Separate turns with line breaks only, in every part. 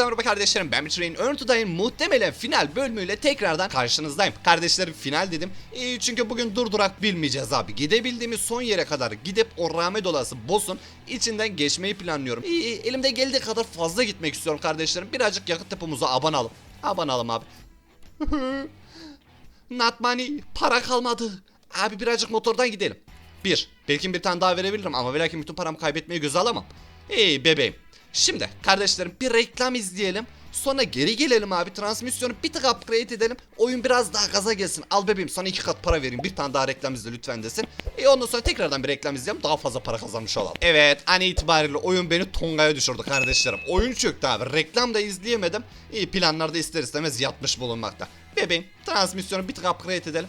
Hepinize merhaba kardeşlerim ben Bitrain Earn to muhtemelen final bölümüyle tekrardan karşınızdayım. Kardeşlerim final dedim Ee, çünkü bugün durdurak bilmeyeceğiz abi. Gidebildiğimiz son yere kadar gidip o rahmet olası boss'un içinden geçmeyi planlıyorum. Ee, elimde geldiği kadar fazla gitmek istiyorum kardeşlerim. Birazcık yakıt depomuza abanalım. Abanalım abi. Not money. Para kalmadı. Abi birazcık motordan gidelim. Bir. Belki bir tane daha verebilirim ama ve lakin bütün paramı kaybetmeyi göze alamam. Hey bebeğim. Şimdi kardeşlerim bir reklam izleyelim. Sonra geri gelelim abi. Transmisyonu bir tık upgrade edelim. Oyun biraz daha gaza gelsin. Al bebeğim sana iki kat para vereyim. Bir tane daha reklam izle lütfen desin. E ondan sonra tekrardan bir reklam izleyelim. Daha fazla para kazanmış olalım. Evet an itibariyle oyun beni tongaya düşürdü kardeşlerim. Oyun çöktü abi. Reklam da izleyemedim. İyi planlarda ister istemez yatmış bulunmakta. Bebeğim transmisyonu bir tık upgrade edelim.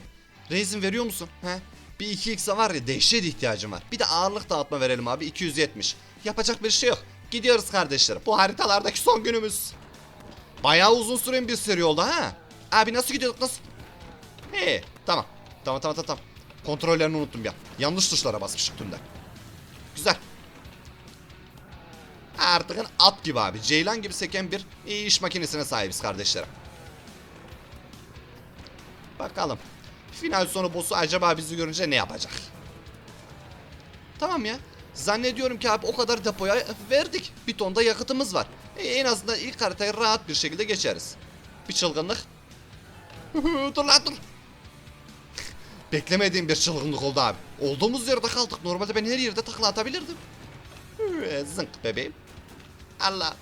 Reizin veriyor musun? He? Bir 2x'e var ya dehşet ihtiyacım var. Bir de ağırlık dağıtma verelim abi 270. Yapacak bir şey yok. Gidiyoruz kardeşlerim. Bu haritalardaki son günümüz. Bayağı uzun süren bir seri oldu ha. Abi nasıl gidiyorduk nasıl? He tamam. Tamam tamam tamam. Kontrollerini unuttum ya. Yanlış tuşlara basmışım tümden. Güzel. Artık at gibi abi. Ceylan gibi seken bir iş makinesine sahibiz kardeşlerim. Bakalım. Final sonu boss'u acaba bizi görünce ne yapacak? Tamam ya. Zannediyorum ki abi o kadar depoya verdik. Bir ton da yakıtımız var. E, en azından ilk haritayı rahat bir şekilde geçeriz. Bir çılgınlık. dur lan dur. Beklemediğim bir çılgınlık oldu abi. Olduğumuz yerde kaldık. Normalde ben her yerde takla atabilirdim. Hı, Zınk bebeğim. Allah.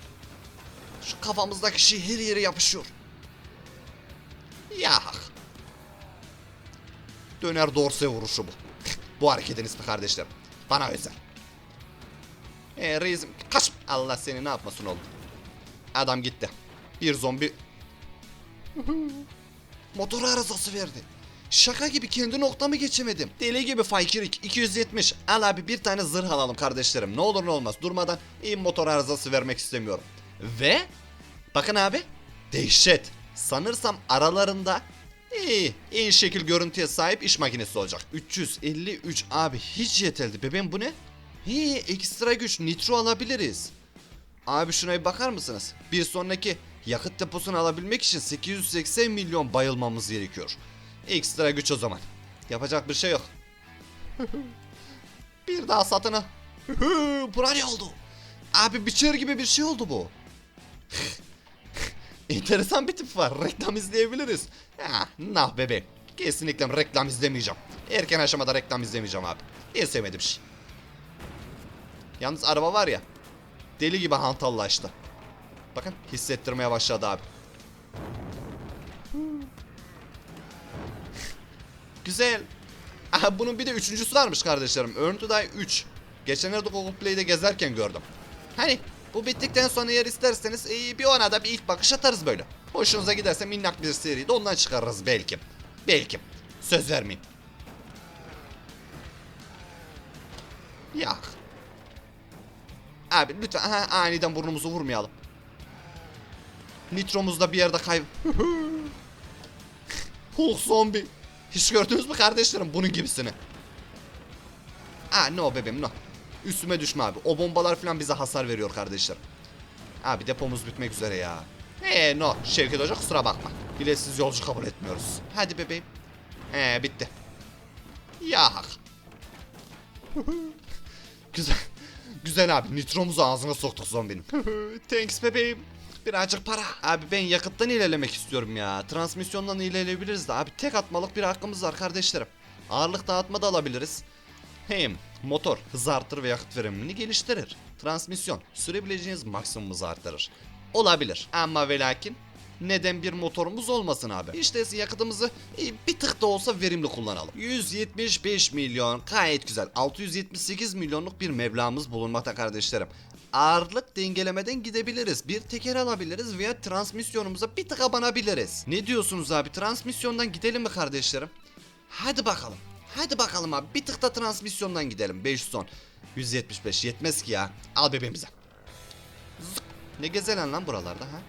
Şu kafamızdaki şey her yere yapışıyor. Ya. Döner dorse vuruşu bu. bu hareketin ismi kardeşlerim. Bana özel. Eee reisim kaç. Allah seni ne yapmasın oldu. Adam gitti. Bir zombi. Motor arızası verdi. Şaka gibi kendi noktamı geçemedim. Deli gibi fakirik 270. Al abi bir tane zırh alalım kardeşlerim. Ne olur ne olmaz. Durmadan iyi motor arızası vermek istemiyorum. Ve bakın abi dehşet. Sanırsam aralarında iyi, iyi şekil görüntüye sahip iş makinesi olacak. 353 abi hiç yeterli. Bebeğim bu ne? He ekstra güç nitro alabiliriz. Abi şuna bir bakar mısınız? Bir sonraki yakıt deposunu alabilmek için 880 milyon bayılmamız gerekiyor. Ekstra güç o zaman. Yapacak bir şey yok. bir daha satını. Buna ne oldu? Abi biçer gibi bir şey oldu bu. Enteresan bir tip var. Reklam izleyebiliriz. Ha, nah bebeğim. Kesinlikle reklam izlemeyeceğim. Erken aşamada reklam izlemeyeceğim abi. En sevmediğim şey. Yalnız araba var ya. Deli gibi hantallaştı. Bakın hissettirmeye başladı abi. Güzel. Aha, bunun bir de üçüncüsü varmış kardeşlerim. Earn to Die 3. Geçenlerde Google Play'de gezerken gördüm. Hani bu bittikten sonra eğer isterseniz ee, bir ona da bir ilk bakış atarız böyle. Hoşunuza giderse minnak bir seri de ondan çıkarırız belki. Belki. Söz vermeyeyim. Yak. Abi lütfen aha, aniden burnumuzu vurmayalım. Nitromuz da bir yerde kayb... Hulk zombi. Hiç gördünüz mü kardeşlerim bunun gibisini? Aa no bebeğim no. Üstüme düşme abi. O bombalar falan bize hasar veriyor kardeşler. Abi depomuz bitmek üzere ya. Eee no Şevket Hoca kusura bakma. Biletsiz yolcu kabul etmiyoruz. Hadi bebeğim. Eee bitti. Ya. Güzel. Güzel abi. Nitromuzu ağzına soktuk zombinin. Thanks bebeğim. Birazcık para. Abi ben yakıttan ilerlemek istiyorum ya. Transmisyondan ilerleyebiliriz de abi. Tek atmalık bir hakkımız var kardeşlerim. Ağırlık dağıtma da alabiliriz. Hem motor hız artırır ve yakıt verimini geliştirir. Transmisyon sürebileceğiniz maksimum hızı artırır. Olabilir ama ve lakin neden bir motorumuz olmasın abi? İşte yakıtımızı e, bir tık da olsa verimli kullanalım. 175 milyon gayet güzel. 678 milyonluk bir meblağımız bulunmakta kardeşlerim. Ağırlık dengelemeden gidebiliriz. Bir teker alabiliriz veya transmisyonumuza bir tık abanabiliriz. Ne diyorsunuz abi? Transmisyondan gidelim mi kardeşlerim? Hadi bakalım. Hadi bakalım abi. Bir tık da transmisyondan gidelim. 500 son. 175 yetmez ki ya. Al bebeğimize. Ne gezelen lan buralarda ha?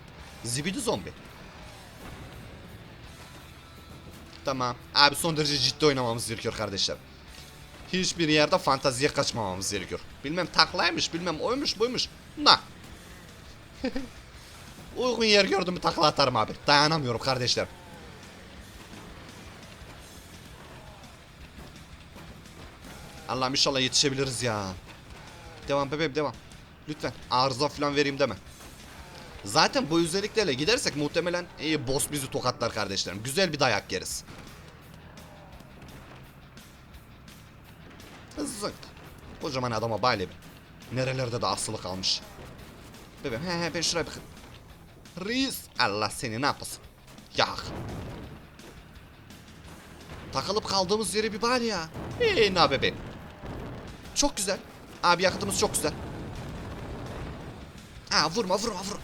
Zibidi zombi. Tamam. Abi son derece ciddi oynamamız gerekiyor kardeşler. Hiçbir yerde fantaziye kaçmamamız gerekiyor. Bilmem taklaymış, bilmem oymuş buymuş. Na. Uygun yer gördüm mü takla atarım abi. Dayanamıyorum kardeşler. Allah'ım inşallah yetişebiliriz ya. Devam bebeğim devam. Lütfen arıza falan vereyim deme. Zaten bu özelliklerle gidersek muhtemelen iyi boss bizi tokatlar kardeşlerim. Güzel bir dayak yeriz. Zınk. Kocaman adama bir. Nerelerde de asılı kalmış. Bebeğim he he ben şuraya bakın. Reis. Allah seni ne yapasın. Yak. Takılıp kaldığımız yere bir bari ya. Hey ne bebeğim. Çok güzel. Abi yakıtımız çok güzel. Ha vurma vurma vur.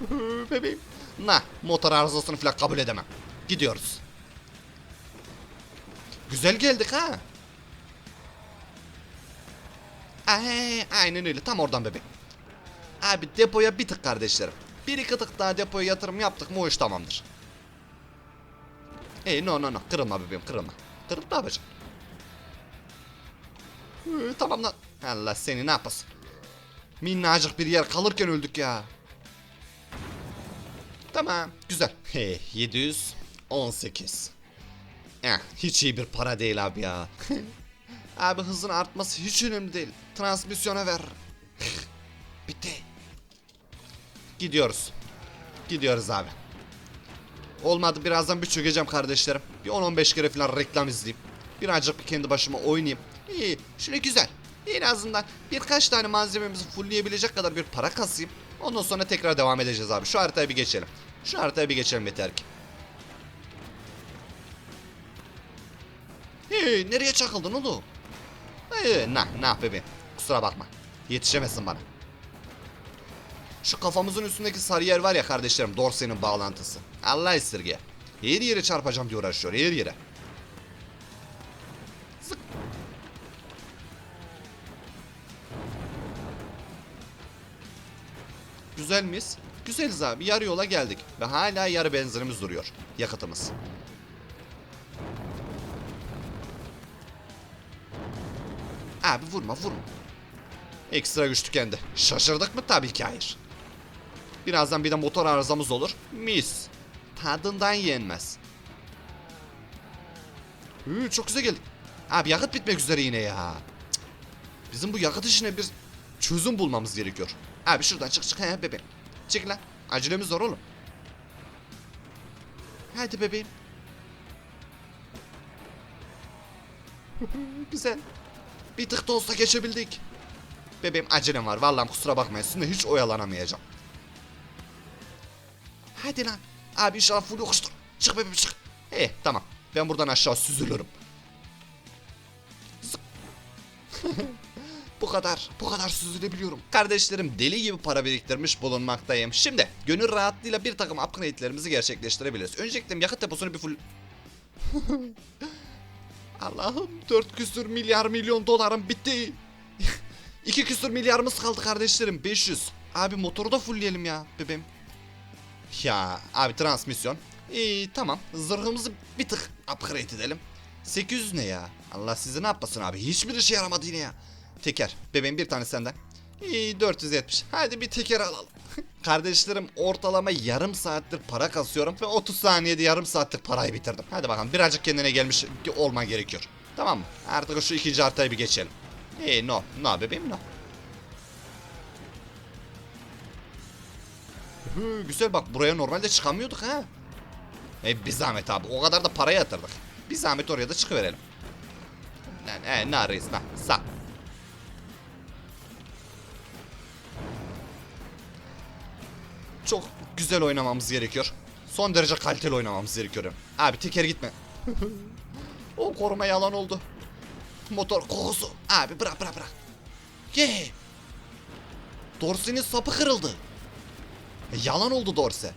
bebeğim. Na motor arızasını falan kabul edemem. Gidiyoruz. Güzel geldik ha. Ay, aynen öyle tam oradan bebeğim. Abi depoya bir tık kardeşlerim. Bir iki tık daha depoya yatırım yaptık mı o iş tamamdır. Ey no no no kırılma bebeğim kırılma. Kırıp ne yapacaksın? Hı, tamam lan. Allah seni ne yapasın? Minnacık bir yer kalırken öldük ya. Tamam güzel. He 718. Eh, hiç iyi bir para değil abi ya. abi hızın artması hiç önemli değil. Transmisyona ver. Bitti. Gidiyoruz. Gidiyoruz abi. Olmadı birazdan bir çökeceğim kardeşlerim. Bir 10-15 kere falan reklam izleyeyim. Birazcık bir kendi başıma oynayayım. İyi, şöyle güzel. En azından birkaç tane malzememizi fullleyebilecek kadar bir para kasayım. Ondan sonra tekrar devam edeceğiz abi. Şu haritaya bir geçelim. Şu haritaya bir geçelim yeter ki. Hey, nereye çakıldın oğlum? Hey, nah, nah bebeğim. Kusura bakma. Yetişemezsin bana. Şu kafamızın üstündeki sarı yer var ya kardeşlerim Dorsey'nin bağlantısı. Allah esirge. Her yere çarpacağım diye uğraşıyor her yere. Güzel miyiz? Güzeliz abi. Yarı yola geldik. Ve hala yarı benzinimiz duruyor. Yakıtımız. Abi vurma vurma. Ekstra güç tükendi. Şaşırdık mı? Tabii ki hayır. Birazdan bir de motor arızamız olur. Mis. Tadından yenmez. Hı, çok güzel geldik. Abi yakıt bitmek üzere yine ya. Cık. Bizim bu yakıt işine bir çözüm bulmamız gerekiyor. Abi şuradan çık çık he bebeğim. Çık lan. Acelemiz var oğlum. Hadi bebeğim. güzel. Bir tık da olsa geçebildik. Bebeğim acelem var. Vallahi kusura bakmayın. Sizinle hiç oyalanamayacağım. Hadi lan. Abi inşallah full yokuştur. Çık bebeğim çık. Eh tamam. Ben buradan aşağı süzülürüm. Bu kadar. Bu kadar süzülebiliyorum. Kardeşlerim deli gibi para biriktirmiş bulunmaktayım. Şimdi gönül rahatlığıyla bir takım upgrade'lerimizi gerçekleştirebiliriz. Öncelikle yakıt deposunu bir full... Allah'ım 4 küsür milyar milyon dolarım bitti. 2 küsür milyarımız kaldı kardeşlerim 500. Abi motoru da fullleyelim ya bebeğim. Ya abi transmisyon. İyi tamam zırhımızı bir tık upgrade edelim. 800 ne ya? Allah sizi ne yapmasın abi hiçbir işe yaramadı yine ya. Teker bebeğim bir tane senden. İyi 470 hadi bir teker alalım. Kardeşlerim ortalama yarım saattir para kasıyorum ve 30 saniyede yarım saatlik parayı bitirdim. Hadi bakalım birazcık kendine gelmiş olman gerekiyor. Tamam mı? Artık şu ikinci haritayı bir geçelim. İyi no no bebeğim no. Hı, güzel bak buraya normalde çıkamıyorduk ha. E bir zahmet abi o kadar da para yatırdık. Bir zahmet oraya da çıkıverelim. Ne ne ne arayız lan sağ. Çok güzel oynamamız gerekiyor. Son derece kaliteli oynamamız gerekiyor. Abi teker gitme. o koruma yalan oldu. Motor kokusu. Abi bırak bırak bırak. Ye. Dorse'nin sapı kırıldı. E, yalan oldu Dorse.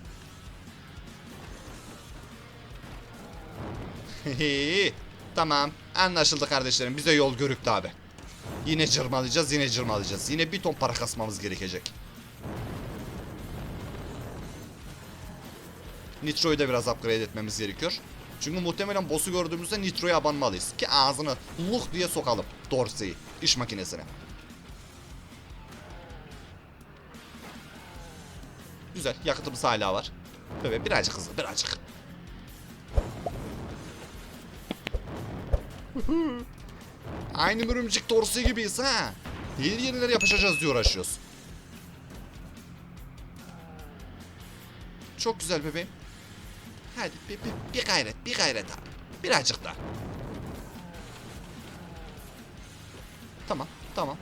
tamam. Anlaşıldı kardeşlerim. Bize yol görüktü abi. Yine cırmalayacağız, yine cırmalayacağız. Yine bir ton para kasmamız gerekecek. Nitro'yu da biraz upgrade etmemiz gerekiyor. Çünkü muhtemelen boss'u gördüğümüzde Nitro'ya abanmalıyız. Ki ağzını luh diye sokalım Dorsey'i, iş makinesine. Güzel. Yakıtımız hala var. Bebeğim birazcık hızlı birazcık. Aynı örümcek doğrusu gibiyiz ha. Yeni yeniler yapışacağız diye uğraşıyoruz. Çok güzel bebeğim. Hadi bir, bir, bir gayret, bir gayret abi. Birazcık daha. Tamam, tamam.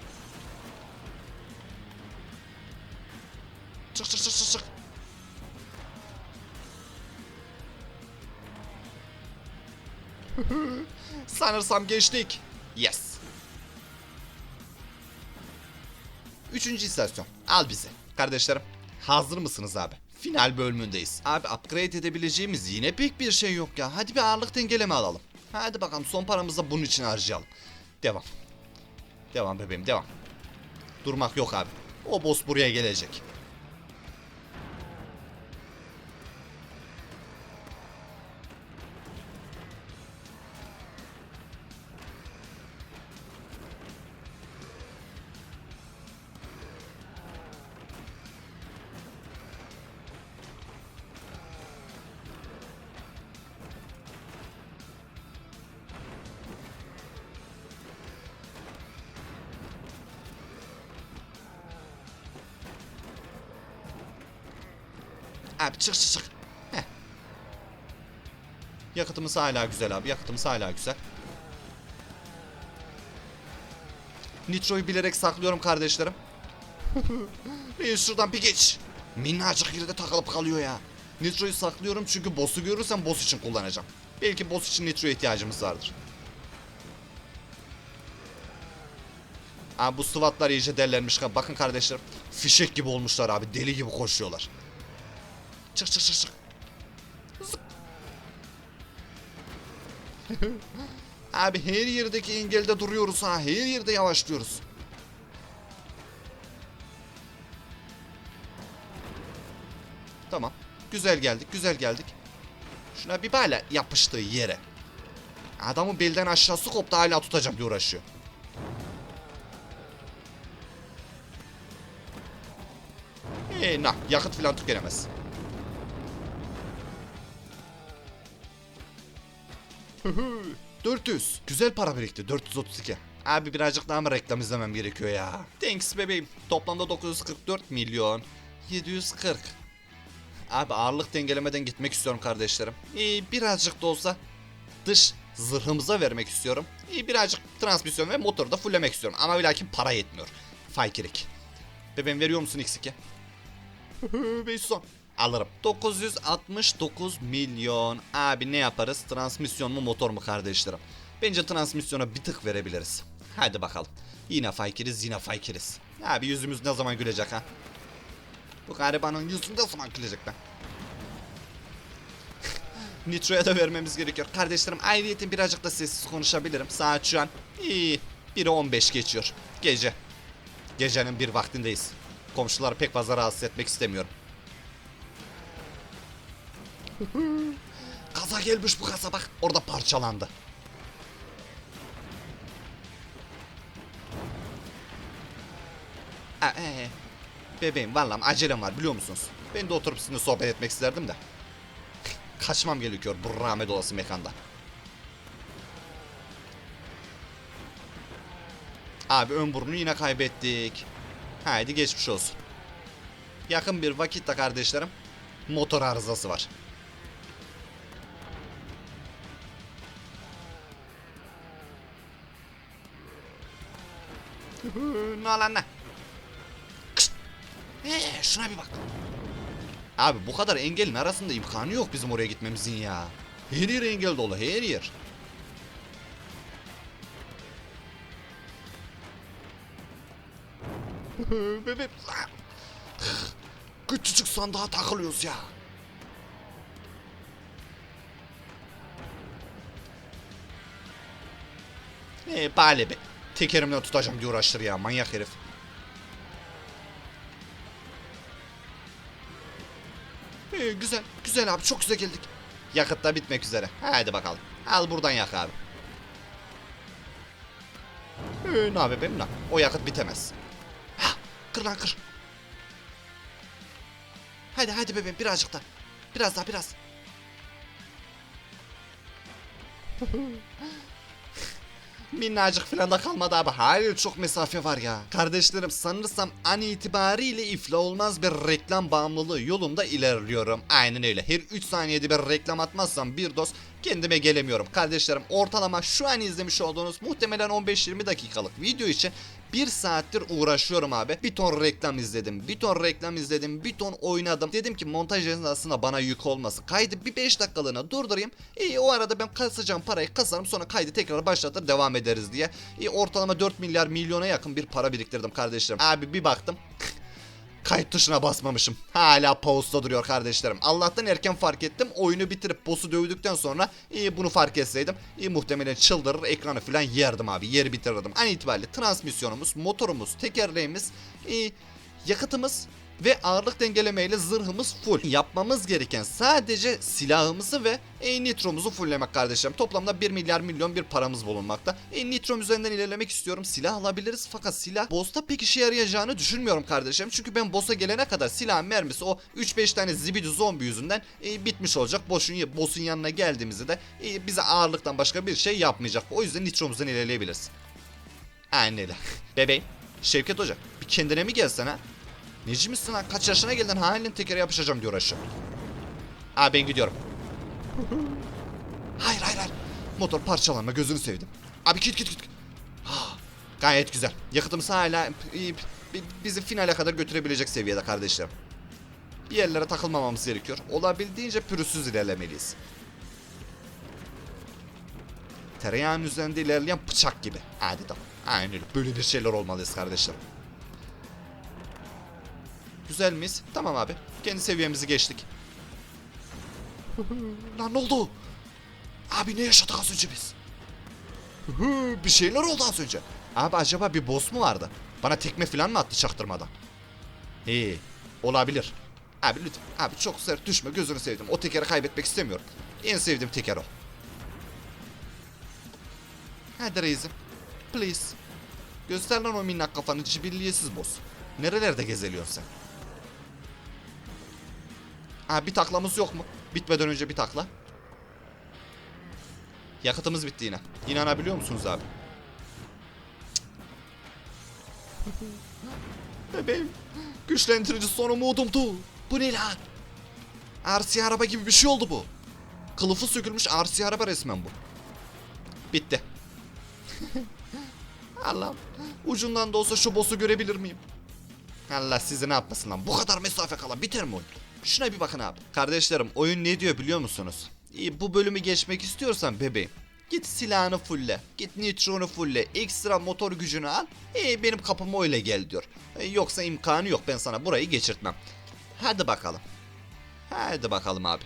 Çık çık çık çık çık. Sanırsam geçtik. Yes. Üçüncü istasyon. Al bizi. Kardeşlerim hazır mısınız abi? Final bölümündeyiz. Abi upgrade edebileceğimiz yine pek bir şey yok ya. Hadi bir ağırlık dengeleme alalım. Hadi bakalım son paramızı da bunun için harcayalım. Devam. Devam bebeğim devam. Durmak yok abi. O boss buraya gelecek. Abi çık çık çık. Yakıtımız hala güzel abi. Yakıtımız hala güzel. Nitro'yu bilerek saklıyorum kardeşlerim. Reis şuradan bir geç. Minnacık yerde takılıp kalıyor ya. Nitro'yu saklıyorum çünkü boss'u görürsem boss için kullanacağım. Belki boss için Nitro'ya ihtiyacımız vardır. Abi bu SWAT'lar iyice derlenmiş. Bakın kardeşlerim. Fişek gibi olmuşlar abi. Deli gibi koşuyorlar. Çık çık çık çık. Abi her yerdeki engelde duruyoruz ha. Her yerde yavaşlıyoruz. Tamam. Güzel geldik, güzel geldik. Şuna bir böyle yapıştığı yere. Adamın belden aşağısı koptu hala tutacağım diye uğraşıyor. Eee nah yakıt falan tükenemez. 400. Güzel para birikti. 432. Abi birazcık daha mı reklam izlemem gerekiyor ya? Thanks bebeğim. Toplamda 944 milyon. 740. Abi ağırlık dengelemeden gitmek istiyorum kardeşlerim. İyi birazcık da olsa dış zırhımıza vermek istiyorum. İyi birazcık transmisyon ve motoru da fulllemek istiyorum. Ama lakin para yetmiyor. Faykirik. Bebeğim veriyor musun X2? 500 Alırım. 969 milyon. Abi ne yaparız? Transmisyon mu motor mu kardeşlerim? Bence transmisyona bir tık verebiliriz. Hadi bakalım. Yine faykiriz yine faykiriz. Abi yüzümüz ne zaman gülecek ha? Bu garibanın yüzü ne zaman gülecek be? Nitro'ya da vermemiz gerekiyor. Kardeşlerim ayrıyetin birazcık da sessiz konuşabilirim. Saat şu an iyi. 1'e 15 geçiyor. Gece. Gecenin bir vaktindeyiz. Komşuları pek fazla rahatsız etmek istemiyorum. Kaza gelmiş bu kasa bak. Orada parçalandı. Aa, ee, bebeğim vallahi acelem var biliyor musunuz? Ben de oturup sizinle sohbet etmek isterdim de. Kaçmam gerekiyor bu rahmet olası mekanda. Abi ön burnu yine kaybettik. Haydi geçmiş olsun. Yakın bir vakitte kardeşlerim motor arızası var. Ne lan? Kışt. Ee, şuna bir bak. Abi bu kadar engelin arasında imkanı yok bizim oraya gitmemizin ya. Her yer engel dolu her yer. Bebek. Küçücük sandığa takılıyoruz ya. Ee, bale be. Tekerimle tutacağım diye uğraştır ya manyak herif. Ee, güzel, güzel abi çok güzel geldik. Yakıt da bitmek üzere. Hadi bakalım. Al buradan yak abi. Ee, ne yapayım ne? O yakıt bitemez. Hah, kır lan kır. Hadi hadi bebeğim birazcık da. Biraz daha biraz. Minnacık falan da kalmadı abi. Hayır çok mesafe var ya. Kardeşlerim sanırsam an itibariyle ifla olmaz bir reklam bağımlılığı yolunda ilerliyorum. Aynen öyle. Her 3 saniyede bir reklam atmazsam bir doz kendime gelemiyorum. Kardeşlerim ortalama şu an izlemiş olduğunuz muhtemelen 15-20 dakikalık video için bir saattir uğraşıyorum abi. Bir ton reklam izledim. Bir ton reklam izledim. Bir ton oynadım. Dedim ki montaj esnasında bana yük olmasın. Kaydı bir 5 dakikalığına durdurayım. İyi o arada ben kasacağım parayı kasarım sonra kaydı tekrar başlatır devam ederiz diye. İyi ortalama 4 milyar milyona yakın bir para biriktirdim kardeşlerim. Abi bir baktım. Kayıt tuşuna basmamışım. Hala pause'da duruyor kardeşlerim. Allah'tan erken fark ettim. Oyunu bitirip boss'u dövdükten sonra iyi bunu fark etseydim iyi muhtemelen çıldırır ekranı falan yerdim abi. Yer bitirirdim. An itibariyle transmisyonumuz, motorumuz, tekerleğimiz, iyi, yakıtımız ve ağırlık dengelemeyle zırhımız full. Yapmamız gereken sadece silahımızı ve e, nitromuzu fulllemek kardeşlerim. Toplamda 1 milyar milyon bir paramız bulunmakta. E, nitrom üzerinden ilerlemek istiyorum. Silah alabiliriz fakat silah boss'ta pek işe yarayacağını düşünmüyorum kardeşlerim. Çünkü ben boss'a gelene kadar silah mermisi o 3-5 tane zibidi zombi yüzünden e, bitmiş olacak. Boss'un, boss'un yanına geldiğimizde de e, bize ağırlıktan başka bir şey yapmayacak. O yüzden nitromuzdan ilerleyebiliriz. Öyle. Bebeğim. Şevket Hoca bir kendine mi gelsen ha? Neci misin ha? Kaç yaşına geldin halin tekere yapışacağım diyor aşağı. Aa ben gidiyorum. Hayır hayır hayır. Motor parçalanma gözünü sevdim. Abi git git git. Ha, gayet güzel. Yakıtımız hala bizi finale kadar götürebilecek seviyede kardeşlerim. Bir yerlere takılmamamız gerekiyor. Olabildiğince pürüzsüz ilerlemeliyiz. Tereyağın üzerinde ilerleyen bıçak gibi. Hadi tamam. Aynen öyle. Böyle bir şeyler olmalıyız kardeşlerim. Güzel miyiz? Tamam abi. Kendi seviyemizi geçtik. Lan ne oldu? Abi ne yaşadık az önce biz? bir şeyler oldu az önce. Abi acaba bir boss mu vardı? Bana tekme falan mı attı çaktırmadan? İyi. Olabilir. Abi lütfen. Abi çok sert düşme gözünü sevdim. O tekeri kaybetmek istemiyorum. En sevdiğim teker o. Hadi reisim. Please. Göster lan o minnak kafanı cibilliyetsiz boss. Nerelerde gezeliyorsun sen? Ha bir taklamız yok mu? Bitmeden önce bir takla. Yakıtımız bitti yine. İnanabiliyor musunuz abi? Bebeğim. Güçlendirici son umudumdu. Bu ne lan? RC araba gibi bir şey oldu bu. Kılıfı sökülmüş RC araba resmen bu. Bitti. Allah'ım. Ucundan da olsa şu boss'u görebilir miyim? Allah sizi ne yapmasın lan. Bu kadar mesafe kala biter mi oyun? Şuna bir bakın abi. Kardeşlerim oyun ne diyor biliyor musunuz? İyi, bu bölümü geçmek istiyorsan bebeğim. Git silahını fulle. Git nitronu fulle. Ekstra motor gücünü al. İyi benim kapıma öyle gel diyor. E, yoksa imkanı yok ben sana burayı geçirtmem. Hadi bakalım. Hadi bakalım abi.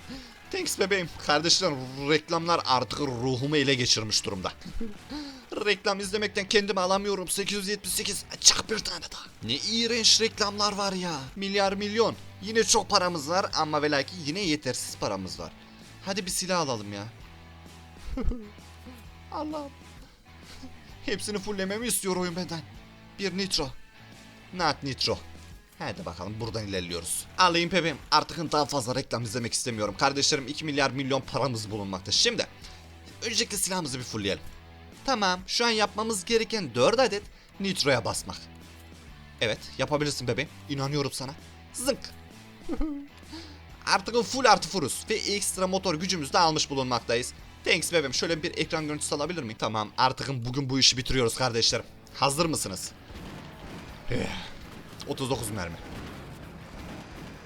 Thanks bebeğim. Kardeşlerim reklamlar artık ruhumu ele geçirmiş durumda. Reklam izlemekten kendimi alamıyorum. 878. Çak bir tane daha. Ne iğrenç reklamlar var ya. Milyar milyon. Yine çok paramız var ama ve lakin yine yetersiz paramız var. Hadi bir silah alalım ya. Allah'ım. Hepsini fulllememi istiyor oyun benden. Bir nitro. Not nitro. Hadi bakalım buradan ilerliyoruz. Alayım bebeğim artık daha fazla reklam izlemek istemiyorum. Kardeşlerim 2 milyar milyon paramız bulunmakta. Şimdi öncelikle silahımızı bir fullleyelim. Tamam şu an yapmamız gereken 4 adet nitroya basmak. Evet yapabilirsin bebeğim. İnanıyorum sana. Zınk. Artık full artı furuz ve ekstra motor gücümüzü de almış bulunmaktayız. Thanks bebeğim şöyle bir ekran görüntüsü alabilir miyim? Tamam artık bugün bu işi bitiriyoruz kardeşlerim. Hazır mısınız? Eh, 39 mermi.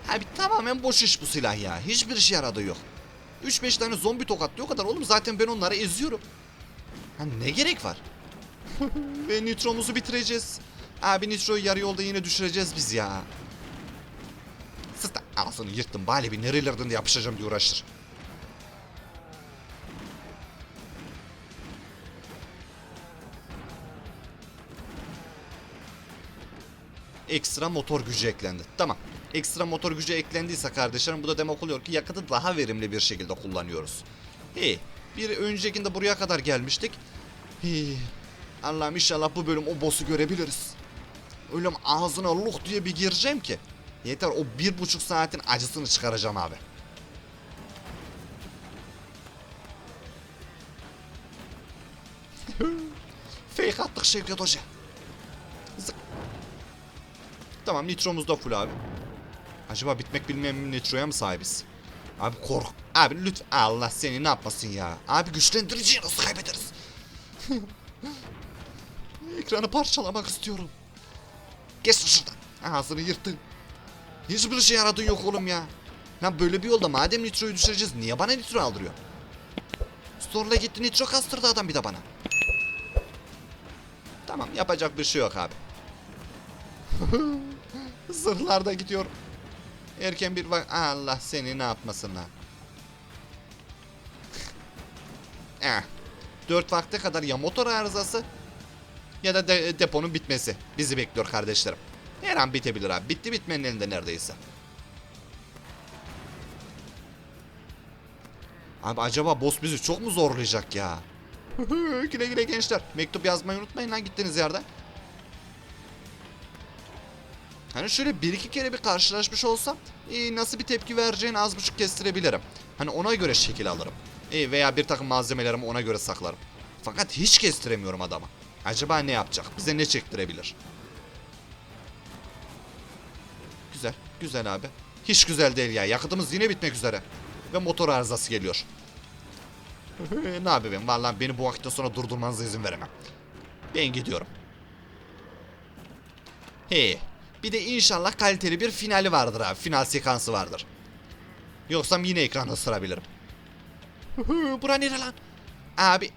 Abi tamamen boş iş bu silah ya. Hiçbir işe yaradığı yok. 3-5 tane zombi tokatlıyor o kadar oğlum zaten ben onları eziyorum. Ne gerek var? Ve nitromuzu bitireceğiz. Abi nitroyu yarı yolda yine düşüreceğiz biz ya. Sus da ağzını yırttım bari bir nerelerden de yapışacağım diye uğraştır. Ekstra motor gücü eklendi. Tamam. Ekstra motor gücü eklendiyse kardeşlerim bu da demek oluyor ki yakıtı daha verimli bir şekilde kullanıyoruz. İyi. Bir öncekinde buraya kadar gelmiştik. Hii. Allah'ım inşallah bu bölüm o boss'u görebiliriz. Öyle ağzına luh diye bir gireceğim ki. Yeter o bir buçuk saatin acısını çıkaracağım abi. Fake attık Şevket Hoca. Zık. Tamam nitromuz da full abi. Acaba bitmek bilmeyen bir nitroya mı sahibiz? Abi kork. Abi lütfen Allah seni ne yapmasın ya. Abi güçlendiriciyi nasıl kaybederiz? Ekranı parçalamak istiyorum. Geç şuradan. Ağzını yırttın. Hiçbir şey yaradın yok oğlum ya. Lan böyle bir yolda madem nitroyu düşüreceğiz niye bana nitro aldırıyor? Sonra gitti nitro kastırdı adam bir de bana. Tamam yapacak bir şey yok abi. Zırhlarda gidiyor. Erken bir bak Allah seni ne yapmasın lan. eh. Dört vakte kadar ya motor arızası ya da de- deponun bitmesi bizi bekliyor kardeşlerim. Her an bitebilir abi. Bitti bitmenin elinde neredeyse. Abi acaba boss bizi çok mu zorlayacak ya? güle güle gençler. Mektup yazmayı unutmayın lan gittiğiniz yerde. Hani şöyle bir iki kere bir karşılaşmış olsam e, nasıl bir tepki vereceğini az buçuk kestirebilirim. Hani ona göre şekil alırım. E, veya bir takım malzemelerimi ona göre saklarım. Fakat hiç kestiremiyorum adama. Acaba ne yapacak? Bize ne çektirebilir? Güzel. Güzel abi. Hiç güzel değil ya. Yakıtımız yine bitmek üzere. Ve motor arızası geliyor. ne yapayım? Vallahi beni bu vakitten sonra durdurmanıza izin veremem. Ben gidiyorum. He. Bir de inşallah kaliteli bir finali vardır abi. Final sekansı vardır. Yoksa yine ekran ısırabilirim. Bura nere lan? Abi.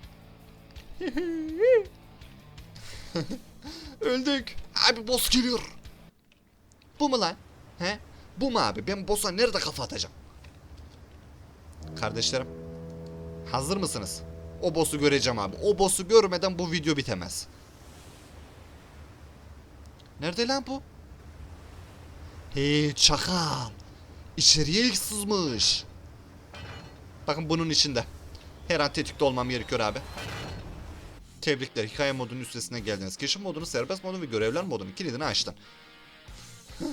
Öldük. Abi boss geliyor. Bu mu lan? He? Bu mu abi? Ben boss'a nerede kafa atacağım? Kardeşlerim. Hazır mısınız? O boss'u göreceğim abi. O boss'u görmeden bu video bitemez. Nerede lan bu? Hey çakal. İçeriye ilk sızmış. Bakın bunun içinde. Her an tetikte olmam gerekiyor abi. Tebrikler. Hikaye modunun üstesine geldiniz. Keşif modunu, serbest modu ve görevler modunun kilidini açtın.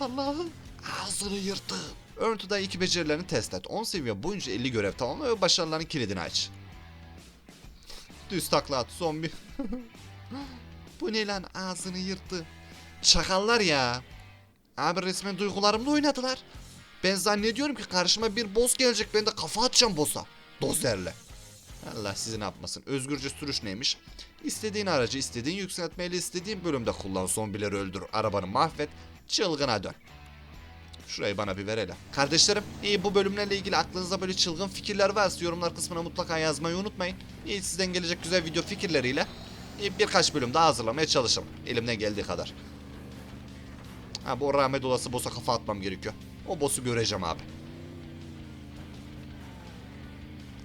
Allah'ım. Ağzını yırttım. Örüntüde iki becerilerini test et. 10 seviye boyunca 50 görev tamamla ve başarıların kilidini aç. Düz takla at zombi. Bu ne lan ağzını yırttı. Çakallar ya. Abi resmen duygularımla oynadılar. Ben zannediyorum ki karşıma bir boss gelecek ben de kafa atacağım boss'a. Dozerle. Allah sizi ne yapmasın. Özgürce sürüş neymiş? İstediğin aracı istediğin yükseltmeyle istediğin bölümde kullan. Zombileri öldür. Arabanı mahvet. Çılgına dön. Şurayı bana bir ver hele. Kardeşlerim iyi bu bölümlerle ilgili aklınızda böyle çılgın fikirler varsa yorumlar kısmına mutlaka yazmayı unutmayın. İyi sizden gelecek güzel video fikirleriyle iyi, birkaç bölüm daha hazırlamaya çalışırım. Elimden geldiği kadar. Ha bu rahmet olası boss'a kafa atmam gerekiyor. O boss'u göreceğim abi.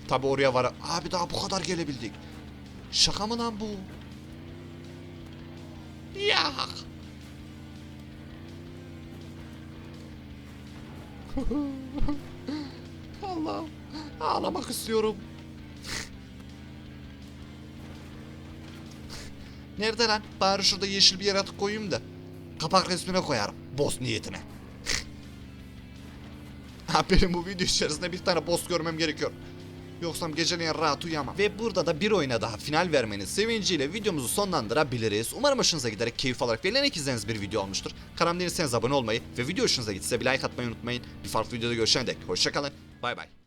Tabi oraya var. Abi daha bu kadar gelebildik. Şaka mı lan bu? Ya. Allah'ım. Ağlamak istiyorum. Nerede lan? Bari şurada yeşil bir yaratık koyayım da. Kapak resmine koyarım. Boss niyetine. Benim bu video içerisinde bir tane boss görmem gerekiyor. Yoksa geceleyin rahat uyuyamam. Ve burada da bir oyuna daha final vermenin sevinciyle videomuzu sonlandırabiliriz. Umarım hoşunuza giderek keyif alarak ve eğlenerek izlediğiniz bir video olmuştur. Kanalıma değilseniz abone olmayı ve video hoşunuza gitse bir like atmayı unutmayın. Bir farklı videoda görüşene dek hoşçakalın. Bay bay.